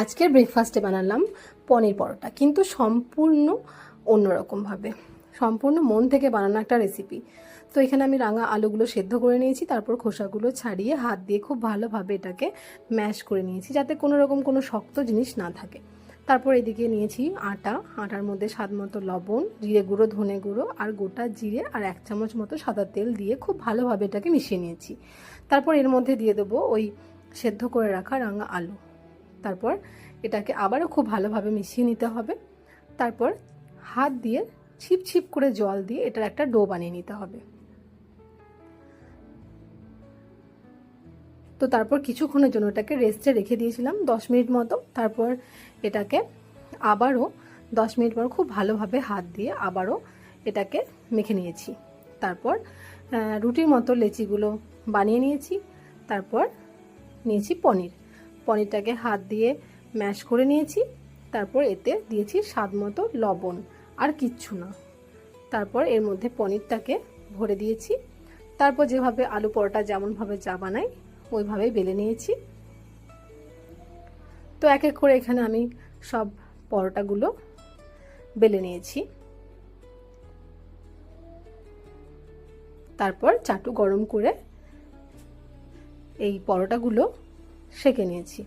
আজকের ব্রেকফাস্টে বানালাম পনির পরোটা, কিন্তু সম্পূর্ণ অন্যরকমভাবে। সম্পূর্ণ মন থেকে বানানো একটা রেসিপি তো এখানে আমি রাঙা আলুগুলো সেদ্ধ করে নিয়েছি, তারপর খোসাগুলো ছাড়িয়ে হাত দিয়ে খুব ভালোভাবে এটাকে ম্যাশ করে নিয়েছি, যাতে কোনো রকম কোনো শক্ত জিনিস না থাকে। তারপর এদিকে নিয়েছি আটা, আটার মধ্যে স্বাদ মতো লবণ, জিরে গুঁড়ো, ধনে গুঁড়ো, আর গোটা জিরে আর এক চামচ মতো সাদা তেল দিয়ে খুব ভালোভাবে এটাকে মিশিয়ে নিয়েছি। তারপর এর মধ্যে দিয়ে দেবো ওই সেদ্ধ করে রাখা রাঙা আলু। তারপর এটাকে আবারও খুব ভালোভাবে মিশিয়ে নিতে হবে। তারপর হাত দিয়ে ছিপ ছিপ করে জল দিয়ে এটার একটা ডো বানিয়ে নিতে হবে। তো তারপর কিছুক্ষণের জন্য এটাকে রেস্টে রেখে দিয়েছিলাম দশ মিনিট মতো। তারপর এটাকে আবারও দশ মিনিট পর খুব ভালোভাবে হাত দিয়ে আবারও এটাকে মেখে নিয়েছি। তারপর রুটির মতো লেচিগুলো বানিয়ে নিয়েছি। তারপর নিয়েছি পনির। পনিরটাকে হাত দিয়ে ম্যাশ করে নিয়েছি। তারপর এতে দিয়েছি স্বাদ মতো লবণ আর কিচ্ছু না। তারপর এর মধ্যে পনিরটাকে ভরে দিয়েছি। তারপর যেভাবে আলু পরোটা যেমনভাবে চা বানাই, ওইভাবেই বেলে নিয়েছি। তো এক এক করে এখানে আমি সব পরোটাগুলো বেলে নিয়েছি। তারপর চাটু গরম করে এই পরোটাগুলো সেঁকে নিয়েছি।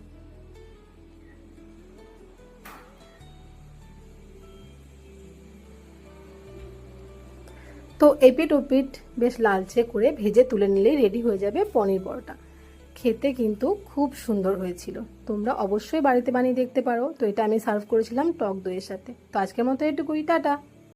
তো এপিট ওপিট বেশ লালচে করে ভেজে তুলে নিলেই রেডি হয়ে যাবে পনির পরোটা। খেতে কিন্তু খুব সুন্দর হয়েছিল। তোমরা অবশ্যই বাড়িতে বানিয়ে দেখতে পারো। তো এটা আমি সার্ভ করেছিলাম টক দইয়ের সাথে। তো আজকের মতো একটু এটুকুই। টাটা।